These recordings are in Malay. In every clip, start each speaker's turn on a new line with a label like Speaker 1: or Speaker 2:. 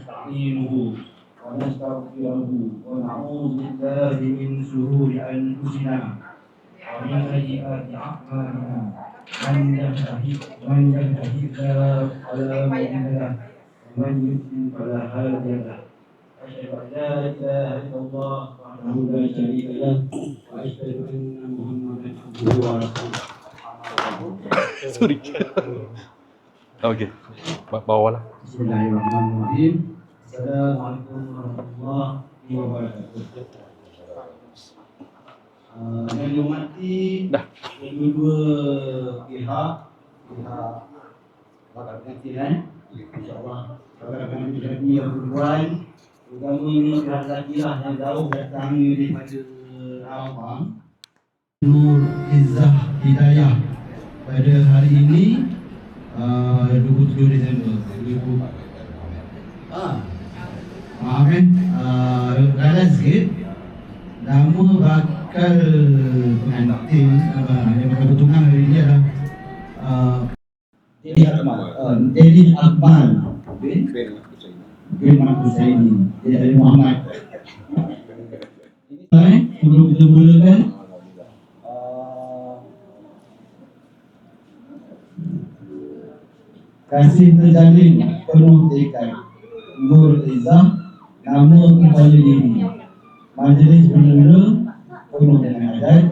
Speaker 1: ونستعينه ونستغفره ونعوذ بالله من شرور انفسنا ومن سيئات اعمالنا من يهده من يهده فلا فلا مضل له ومن يضلل فلا هادي له اشهد ان لا اله الا الله وحده لا شريك له واشهد ان محمدا عبده ورسوله
Speaker 2: Sorry. Okey. Ba- Bawah lah.
Speaker 1: Bismillahirrahmanirrahim. Assalamualaikum warahmatullahi wabarakatuh. Uh, yang dihormati
Speaker 2: Dah.
Speaker 1: kedua-dua pihak pihak bakal pengantin InsyaAllah bakal pengantin jadi yang perempuan terutama ini lelaki lah yang jauh datang daripada Rawang Nur Izzah Hidayah pada hari ini uh, 27 Disember 2000 ah. Uh, nama bakal pengantin uh, yang bakal bertunang hari ini adalah uh, Deli Akmal. Uh, Deli Akmal. Bin? Bin Mak Husaini Jadi Muhammad. Ini sebelum kita mulakan uh, kasih terjalin penuh tekad Nur Izzah nama kembali diri majlis bermula penuh dengan adat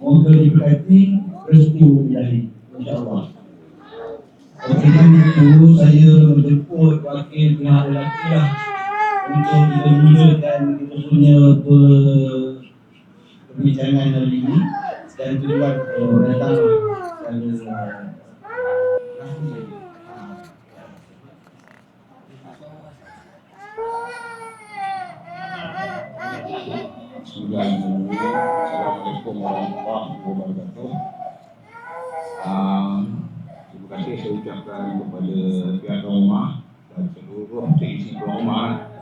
Speaker 1: moga diberkati restu ilahi insyaAllah Dengan itu saya menjemput wakil pihak lelaki lah untuk kita mulakan kita punya per- perbincangan hari ini dan tujuan uh, datang pada
Speaker 3: Assalamualaikum warahmatullahi wabarakatuh. Terima kasih saya ucapkan kepada pihak rumah dan seluruh seisi rumah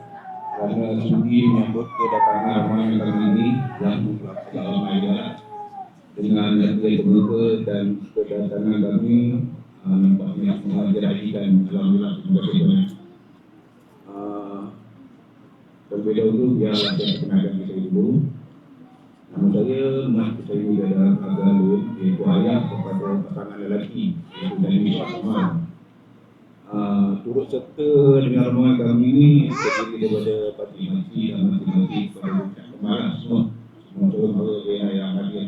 Speaker 3: kerana sudi menyambut kedatangan ramai kali ini yang dilaksanakan Al-Maidah dengan hati terbuka dan kedatangan kami uh, nampaknya mengajarkan Alhamdulillah terima kasih banyak. Uh, Dahulu biar saya perkenalkan diri saya dulu. Nama saya Mas Kusaini Dada Agalun iaitu ayah kepada pasangan lelaki iaitu Dani Syahman. Uh, turut serta dengan rombongan kami ini terdiri daripada parti mati dan mati-mati kepada Bukit Kemaran semua. Semua turut mara yang hadir.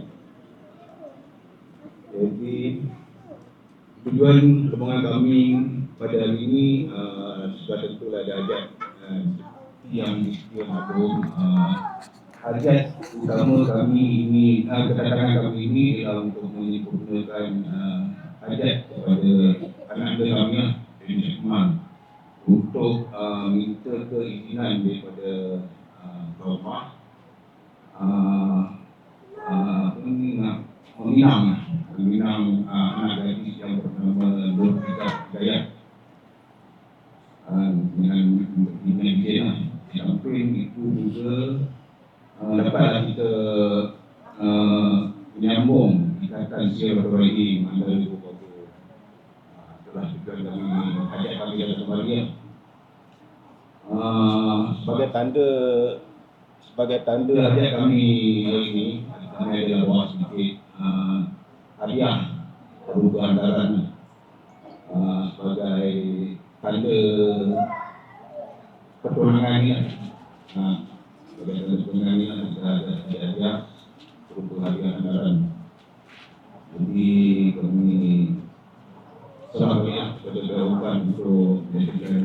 Speaker 3: Jadi tujuan rombongan kami pada hari ini uh, sudah tentulah ada ajak uh, yang yang agung uh, hajat utama kami ini uh, kedatangan kami ini ialah untuk menyempurnakan uh, hajat kepada anak-anak kami lah Syekman untuk uh, minta keizinan daripada uh, rumah uh, uh, meminang meminang uh, anak gadis yang bernama Nur Izzah Hidayah uh, dengan dengan izin lah di samping itu juga uh, dapatlah kita uh, menyambung ikatan silaturahim antara dua keluarga. Uh, Telah tujuan kami ajak kami yang kembali. Uh, sebagai tanda sebagai tanda ajak kami hari ini kami ada bawa sedikit uh, hadiah berupa hantaran uh, sebagai tanda pertunangan ni lah. Ha, sebagai tanda pertunangan ni lah, kita ada hadiah berupa hadiah hantaran. Jadi kami selamat ya kepada kerajaan untuk menjadikan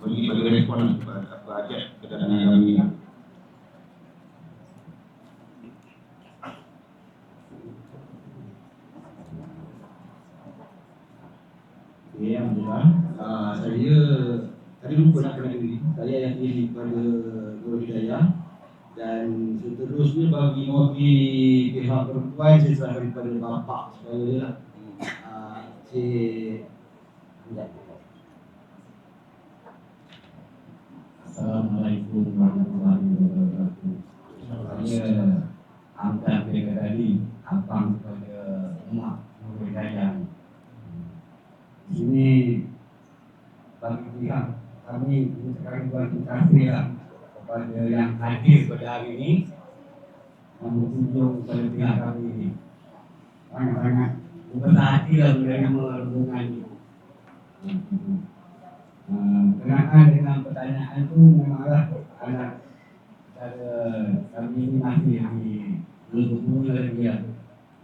Speaker 3: bagi bagi respon kepada apa ajak kedatangan kami ni.
Speaker 1: Okay, Alhamdulillah. Uh, saya tadi lupa nak kenal diri. Saya yang diri kepada Nur Hidayah dan seterusnya bagi mewakili pihak perempuan saya serahkan kepada bapa saya lah. Cik Hamzat. Assalamualaikum warahmatullahi wabarakatuh. Saya angkat mereka tadi abang kepada Mak Nur Hidayah. Di sini bagi pihak kami mengucapkan terima kasih lah kepada yang hadir pada hari ini yang berkunjung kepada pihak kami ini. Sangat-sangat. Berbesar hati lah menerima rombongan ini. Hmm, Berkenaan dengan pertanyaan tu memanglah anak cara kami ini masih di bermula lagi ya.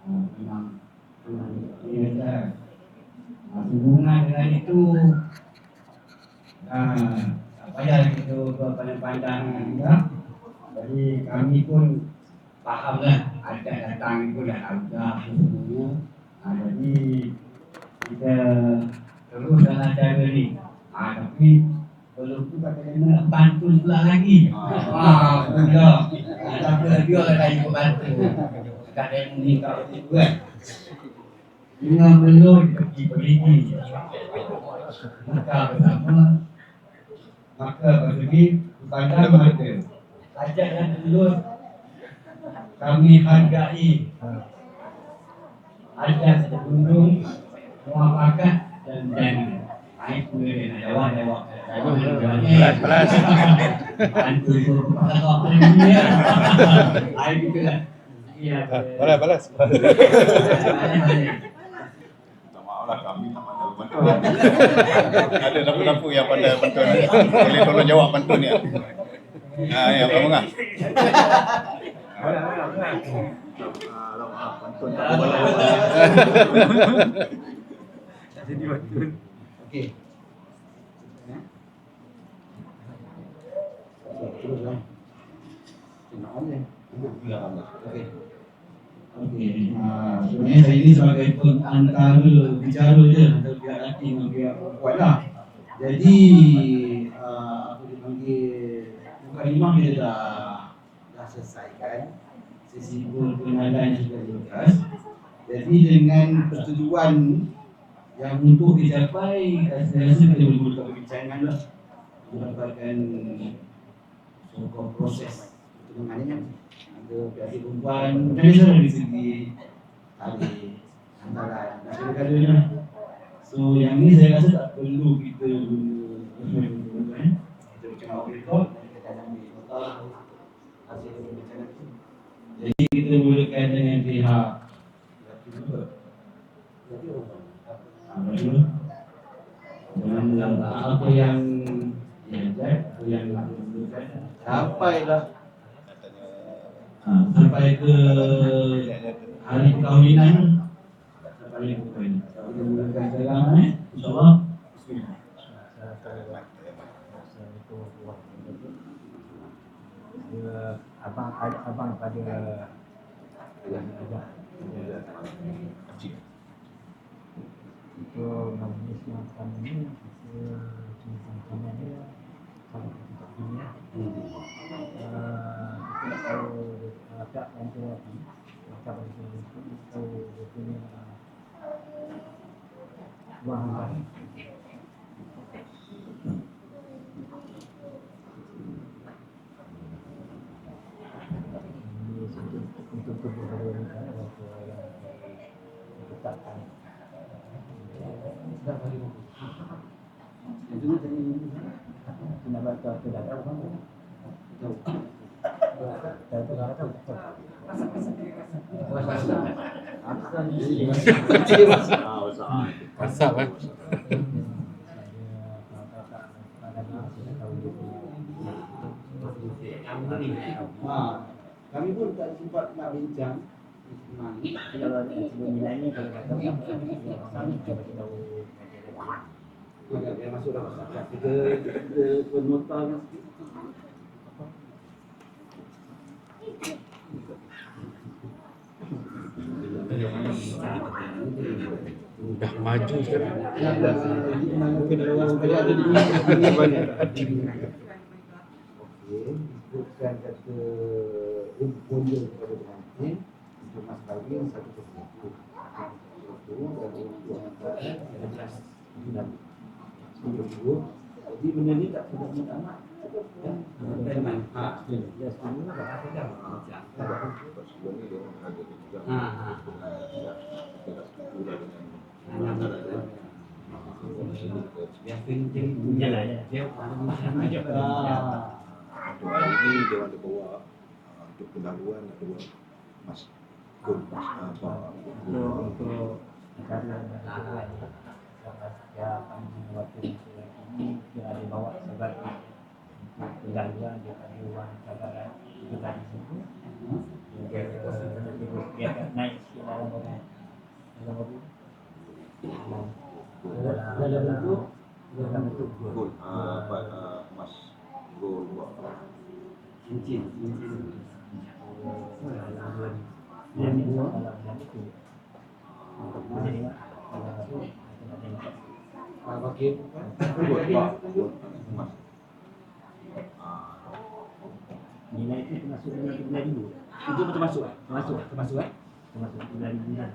Speaker 1: Hmm, Memang memang ini ada Ah, hubungan dengan itu. Ah, tak payah kita berpandang-pandang juga. Jadi kami pun faham lah ada datang itu dah dah apa semuanya. Ah, jadi kita terus dalam cara ni. Ah, tapi belum tu kata kena bantu pula lagi. Ah, pula. Ah, tapi lagi orang lain pun bantu. Kadang ni kau tu kan. Dengan belum pergi pergi Maka bersama Maka pergi kepada mereka Ajak dan telur Kami hargai. Ajak segunung Muafakat dan dan Aik pula dia nak jawab jawab
Speaker 2: Pelas, pelas.
Speaker 1: Ni ya Aik kita lah Iya.
Speaker 2: Balas, balas.
Speaker 1: Balik-balik
Speaker 3: Minta maaf lah kami tak pandai betul.
Speaker 4: Ada lampu-lampu yang pandai pantun. Boleh tolong jawab pantun ni. Ha, yang apa ngah?
Speaker 1: Okey. Ya. Terus lah. Tengok aja. Okey. Okey. Ah, sebenarnya saya ini sebagai pengantara bicara je antara pihak lelaki dengan pihak perempuan lah. Jadi ah, apa dipanggil mukadimah kita dah dah selesaikan sesi perkenalan yang sudah dilepas. Jadi dengan persetujuan yang untuk dicapai saya rasa kita boleh buka perbincangan lah mendapatkan sokong proses pertunangannya ada pihak perempuan macam mana dari segi tali antara negara-negaranya so yang ni saya rasa tak perlu kita guna eh. kita macam awak rekod dan kita akan ambil nota lah. Hasil perbincangan tu. Jadi kita mulakan dengan pihak apa? Dulu? Dengan apa yang diajak, apa yang dilakukan Sampailah ha, Sampai ke hari perkahwinan. Sampai kita mulakan sekarang eh InsyaAllah. Bismillah
Speaker 5: Dia abang abang pada itu majlis yang pertama ni kita jenis kanan dia sama kita punya uh, kita nak tahu uh, tak yang tu apa macam itu itu dia punya buah hamba ini untuk untuk tubuh kita yang ditetapkan
Speaker 1: Dah bagi buku Yang tu tadi
Speaker 5: Kena baca tu dah tahu kan?
Speaker 1: Tahu
Speaker 5: Dah tahu dah tahu.
Speaker 2: Asap kan?
Speaker 1: Ha, kami pun tak sempat nak bincang
Speaker 5: Kalau kalau kami cuba tahu.
Speaker 1: Agak dia masuk dah masyarakat Kita, sikit
Speaker 2: Dah maju sekarang.
Speaker 1: Dah mungkin orang tadi ada di sini banyak. Okey, bukan kata umpunya kepada pengantin untuk mas kahwin satu persatu. Satu dan untuk antara ada belas bulan. Sepuluh dua. Jadi benda ni tak perlu minta amat. Ya, teman. Ha,
Speaker 5: Ya semua dah ada dah.
Speaker 3: Sebelum ni dia orang ada juga.
Speaker 1: Ha, ha.
Speaker 3: Kita dah setuju dah dengan
Speaker 1: Ha,
Speaker 5: Jalan je. Dia dia
Speaker 6: Ah,
Speaker 3: Untuk hari ini dia ada bawa uh, untuk pendahuluan ada bawa mas gol mas apa
Speaker 5: untuk untuk negara negara ya kami waktu ini dia ada bawa sebagai untuk pendahuluan dia ada wang negara itu tadi situ dia dia naik sikit dalam orang dalam mobil
Speaker 6: dalam bentuk
Speaker 5: dalam bentuk gol
Speaker 3: uh, apa uh, mas gol buat
Speaker 6: cincin, cincin.
Speaker 5: ni kalau dalam itu jadi kalau tu kita tengok
Speaker 6: Ah,
Speaker 3: buat ah
Speaker 5: nilai itu termasuk dalam nilai dulu? Itu termasuk eh? termasuk. Termasuk eh? Termasuk nilai bulan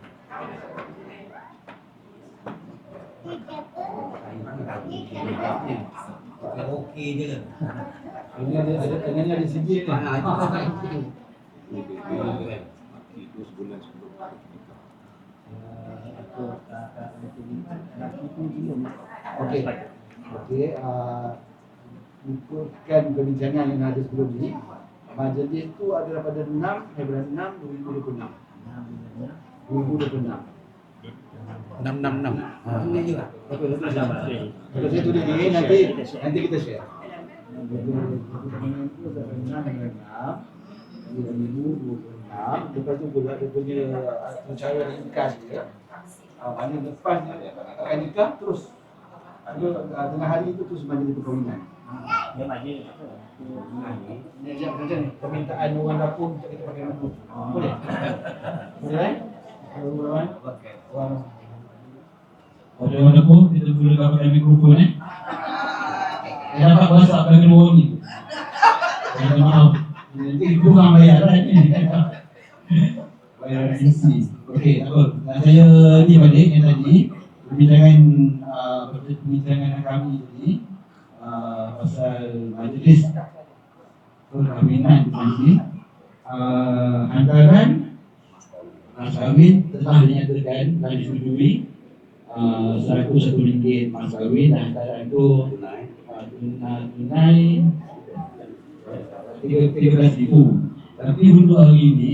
Speaker 7: Okey je. Lah.
Speaker 6: Ini ada ada ini ada segi ni.
Speaker 7: Ah, itu? Kan.
Speaker 3: ini dia itu sebulan sebelum nikah
Speaker 5: itu laki itu belum
Speaker 6: Okey. Okey, ah ikutkan perbincangan yang ada sebelum ni. Majlis tu adalah pada 6 Februari 6 2026. 2026.
Speaker 2: Enam enam enam.
Speaker 7: Ini juga.
Speaker 6: Okey, Kalau saya tulis ni nanti nanti kita share. Lepas tu pula dia punya cara nikah dia uh, Mana lepas dia akan nikah terus Ada uh, tengah hari itu terus majlis perkahwinan
Speaker 5: dia majlis apa
Speaker 6: Ni ni Permintaan orang dapur untuk kita pakai lampu Boleh? Boleh eh? Orang
Speaker 7: Okey.
Speaker 6: Orang
Speaker 1: Pada orang dapur, kita gunakan pakai mikrofon eh. Saya dapat bahasa bagi dua ni. Saya minta maaf. Nanti kurang bayar lah ni. Bayar isi. Okey, tak apa. Dan saya ni balik yang tadi. Perbincangan, uh, perbincangan kami tadi. Uh, pasal majlis perkahwinan di sini. Uh, hantaran mas kahwin telah dinyatakan dan disetujui uh, seraku satu ringgit mas kahwin dan antara itu uh, tunai tunai tiga tiga belas ribu. Tapi untuk hari ini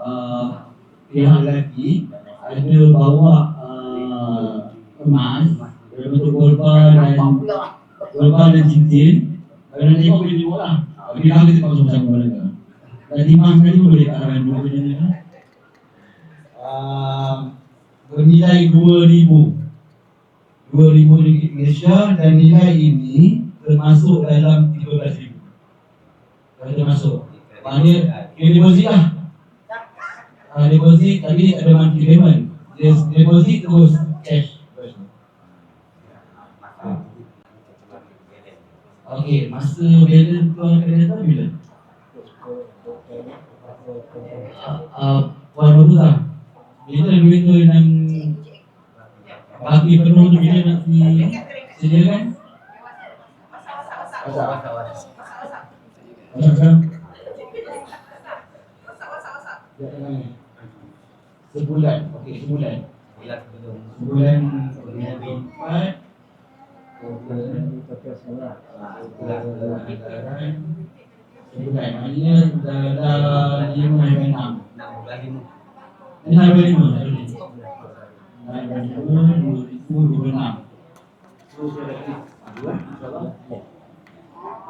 Speaker 1: uh, pihak lelaki ada bawa uh, emas dalam bentuk golba dan golba dan cincin. Kalau nak tengok boleh tengok lah. Kita pakai sama-sama mereka. Dan timah sekali boleh kat arah dua benda ni. Uh, bernilai RM2,000 RM2,000 ringgit Malaysia dan nilai ini termasuk dalam RM13,000 Kalau termasuk Maknanya kira deposit lah. Uh, Deposit tapi ada monthly payment. Deposit terus cash Okey, masa balance tu akan datang bila? Uh, Puan Rosa Bila duit tu yang Bagi penuh tu bila nak disediakan?
Speaker 6: Asal
Speaker 1: Macam
Speaker 6: Dia tengah ni Sebulan, okey sebulan
Speaker 7: Bila
Speaker 1: Sebulan Maknanya dah dah lima enam
Speaker 7: bulan lima.
Speaker 1: Enam sampai lima tak boleh Enam sampai lima, dua ribu, dua puluh enam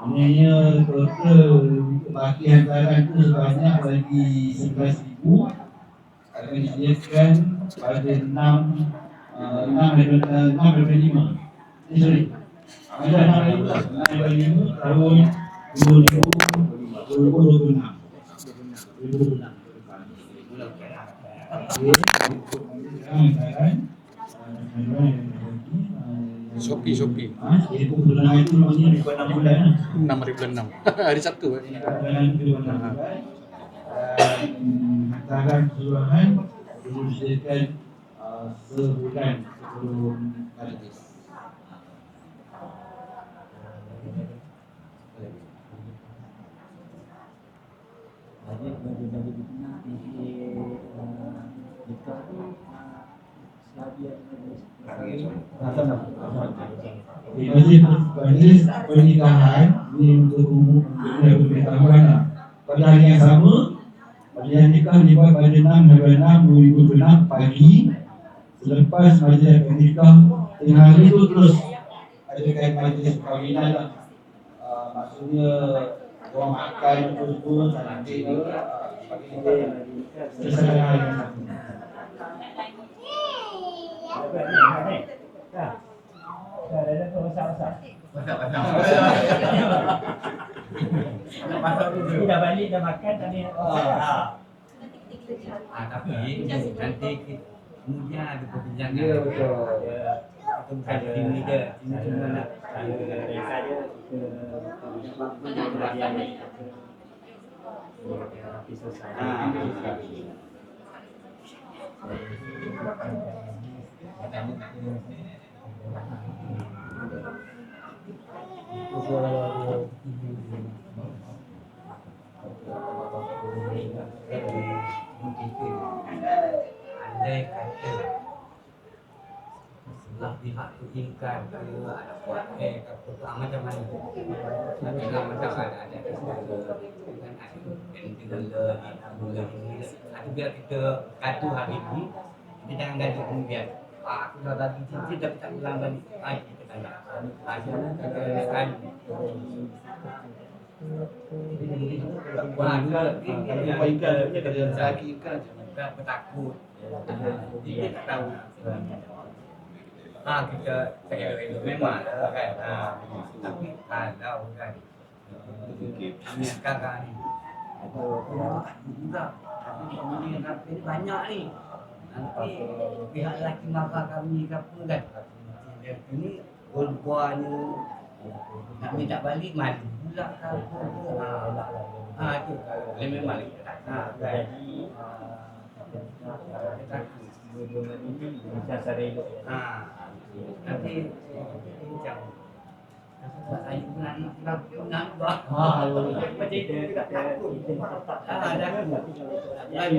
Speaker 1: Maknanya total baki hantaran tu sebanyak bagi sebelas ribu akan disediakan pada enam uh, enam daripada enam lima. Eh sorry. Ada enam daripada lima, enam lima tahun dua ribu
Speaker 2: Shopee, Shopee.
Speaker 1: Ah, jadi kebetulan itu namanya bukan enam bulan lah.
Speaker 2: Enam hari bulan enam. Hari Sabtu. eh.
Speaker 1: Hantaran keseluruhan disediakan uh, sebulan sebelum majlis.
Speaker 5: Jadi bagi bagi di tengah nanti ada
Speaker 1: di majlis pernikahan ini untuk umum untuk pemberitahuan lah. Pada hari yang sama, majlis nikah dibuat pada 6 November 2006 pagi selepas majlis pernikahan tengah hari itu terus adakan majlis perkahwinan lah. Uh, maksudnya orang makan apa semua cantik ke uh, pagi ini hari yang sama.
Speaker 5: Ini dah balik dah makan tadi.
Speaker 7: Ah, tapi nanti kita kemudian ada perbincangan.
Speaker 8: Ya, betul.
Speaker 7: Ya, Kita bukan di sini je. Sini cuma nak
Speaker 5: saja ke kemudian habis selesai.
Speaker 7: Andai kata sebelah pihak tu ingkar ke ada buat eh ke apa macam mana tapi lah macam ada ada kan ada bentela gula ini ada biar kita katu hari ni kita jangan kemudian. ah, aku dah bagi cincin tapi tak pulang balik ah, kita tak nak ah, jangan kita kan Wah.
Speaker 8: Kalau jumpa ikan, dia kata lelaki ikan.
Speaker 7: Kita bertakut. Dia tak tahu. Ah kita tak elok-elok memang lah kan. Ah tapi kalau kan ini sekarang ni juga tapi kemudian tapi banyak ni nanti pihak lelaki marah kami ke apa kan dia ini berbuahnya nak minta balik malu pula ke apa ke ah ah tu kalau memang tak nak kan
Speaker 5: Jadi
Speaker 7: takut
Speaker 5: dua-dua ini macam cara elok.
Speaker 7: Ah, nanti macam saya pernah nak nak bah.
Speaker 8: Ah,
Speaker 7: Macam itu juga takut. Ah, dah.
Speaker 5: Jadi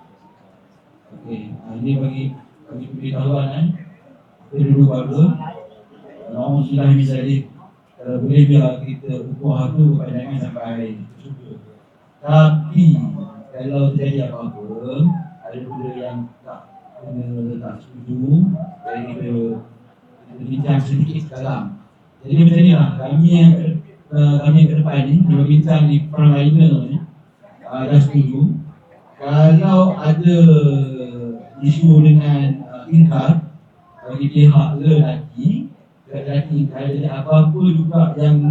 Speaker 1: Okey, ah, ini bagi bagi pemberitahuan kan. Kita dulu baru. Namun sudah misalnya kalau boleh biar kita upah tu panjangan sampai cukup. Tapi kalau terjadi apa-apa, ada benda yang tak kena tak setuju, jadi kita kita bincang sedikit sekarang. Jadi macam ni lah, kami yang uh, kami yang ke depan ni, kita bincang di frontliner ni, uh, dah setuju. Kalau ada isu dengan uh, ingkar bagi pihak lelaki, lelaki jadi apa-apa juga yang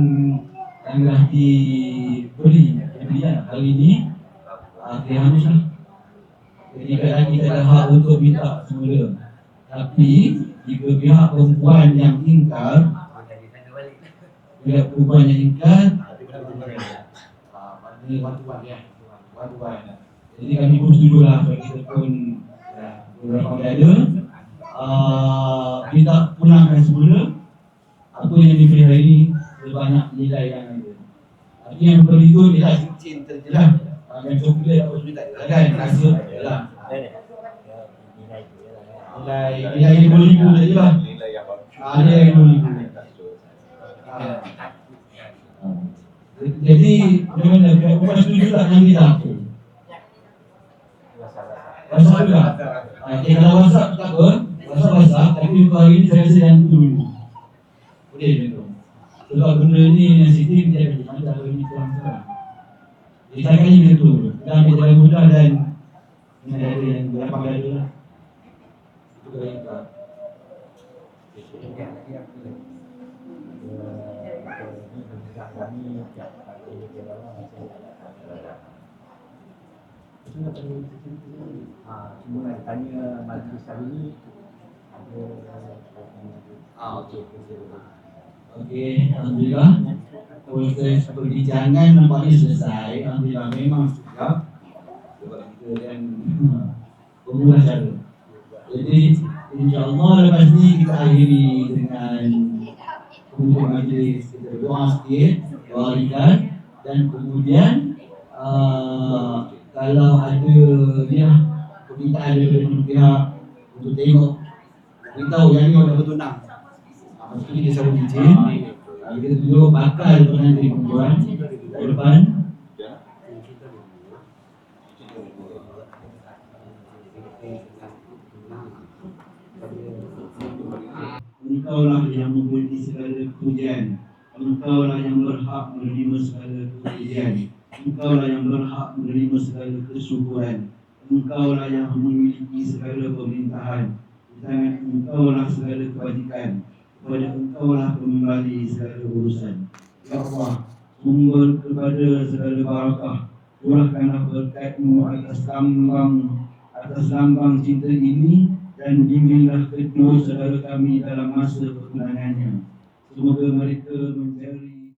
Speaker 1: yang dah diberi, diberi kan, hari ini, uh, dia harus lah. Jadi lelaki tak ada hak untuk minta semula. Tapi, jika pihak perempuan yang ingkar, pihak perempuan yang ingkar,
Speaker 8: Tapi kena betul-betul. Ah, maknanya one ya.
Speaker 1: Jadi kami pun setuju lah supaya kita pun ya, beberapa kali ada uh, minta pulangkan semula apa yang diberi hari ini sebanyak nilai yang ada. Tapi yang beri tu dia lah cincin terjelas. Uh, yang coklat apa semua tak kan rasa lah.
Speaker 5: Nilai lah.
Speaker 1: Nilai nilai lima ribu saja lah.
Speaker 3: Nilai yang.
Speaker 1: Ah.
Speaker 7: Kita takut kan.
Speaker 1: Ah. Jadi macam mana pihak perempuan setuju tak dengan kita? WhatsApp juga. Ah, okay, kalau WhatsApp tak apa, WhatsApp WhatsApp, tapi untuk hari ini saya rasa yang tu dulu. Boleh macam tu. Sebab benda ni yang sensitif dia boleh mana tak boleh kurang sekarang. Jadi saya kali macam tu. Kita ambil jalan mudah dan ini ada yang gampang ada lah. Itu kalau yang tak.
Speaker 5: Kami tiap kali ke bawah masih ada Itu nak tanya Ah, cuma nak tanya majlis hari ni ada
Speaker 8: Ah, okey.
Speaker 1: Okey, Alhamdulillah. Proses perbincangan nampaknya selesai. Alhamdulillah memang sudah Sebab kita kan Pemula cara. Jadi InsyaAllah lepas ni kita akhiri dengan Kemudian majlis. Kita doa sikit Doa Dan kemudian uh, Kalau ada ya, permintaan daripada pihak Untuk tengok Beritahu yang ni orang bertunang. Lepas tu kita sambung izin Ah, Kita tunjuk bakal pengantin perempuan. Kat depan. Engkaulah yang memberi segala pujian. Engkaulah yang berhak menerima segala pujian. Engkaulah yang berhak menerima segala kesyukuran Engkaulah yang memiliki segala pemerintahan Di tangan engkaulah segala kebajikan Kepada engkaulah kembali segala urusan. Ya Allah Sumber kepada segala barakah. Curahkanlah berkatmu atas lambang Atas lambang cinta ini dan bimbinglah kedua saudara kami dalam masa pertunangannya. Semoga mereka mencari